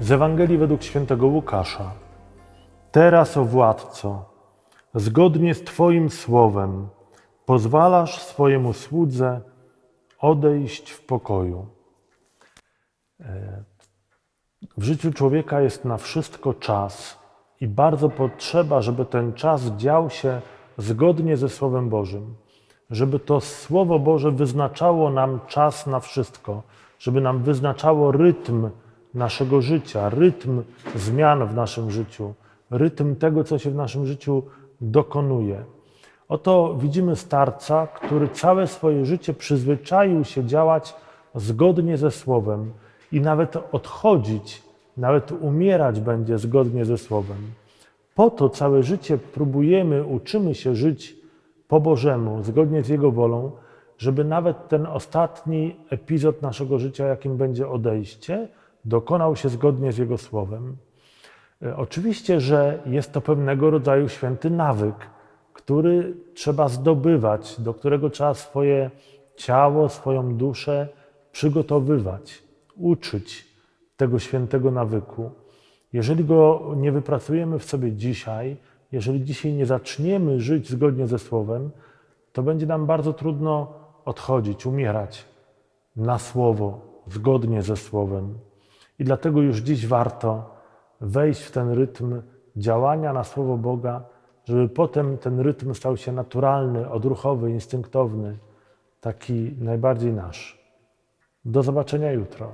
Z Ewangelii według świętego Łukasza. Teraz, o władco, zgodnie z Twoim słowem, pozwalasz swojemu słudze odejść w pokoju. E, W życiu człowieka jest na wszystko czas i bardzo potrzeba, żeby ten czas dział się zgodnie ze Słowem Bożym, żeby to Słowo Boże wyznaczało nam czas na wszystko, żeby nam wyznaczało rytm naszego życia, rytm zmian w naszym życiu, rytm tego, co się w naszym życiu dokonuje. Oto widzimy starca, który całe swoje życie przyzwyczaił się działać zgodnie ze Słowem i nawet odchodzić, nawet umierać będzie zgodnie ze Słowem. Po to całe życie próbujemy, uczymy się żyć po Bożemu, zgodnie z Jego wolą, żeby nawet ten ostatni epizod naszego życia, jakim będzie odejście, dokonał się zgodnie z Jego Słowem. E, Oczywiście, że jest to pewnego rodzaju święty nawyk, który trzeba zdobywać, do którego trzeba swoje ciało, swoją duszę przygotowywać, uczyć tego świętego nawyku. Jeżeli go nie wypracujemy w sobie dzisiaj, jeżeli dzisiaj nie zaczniemy żyć zgodnie ze Słowem, to będzie nam bardzo trudno odchodzić, umierać na Słowo, zgodnie ze Słowem. I dlatego już dziś warto wejść w ten rytm działania na Słowo Boga, żeby potem ten rytm stał się naturalny, odruchowy, instynktowny, taki najbardziej nasz. Do zobaczenia jutro.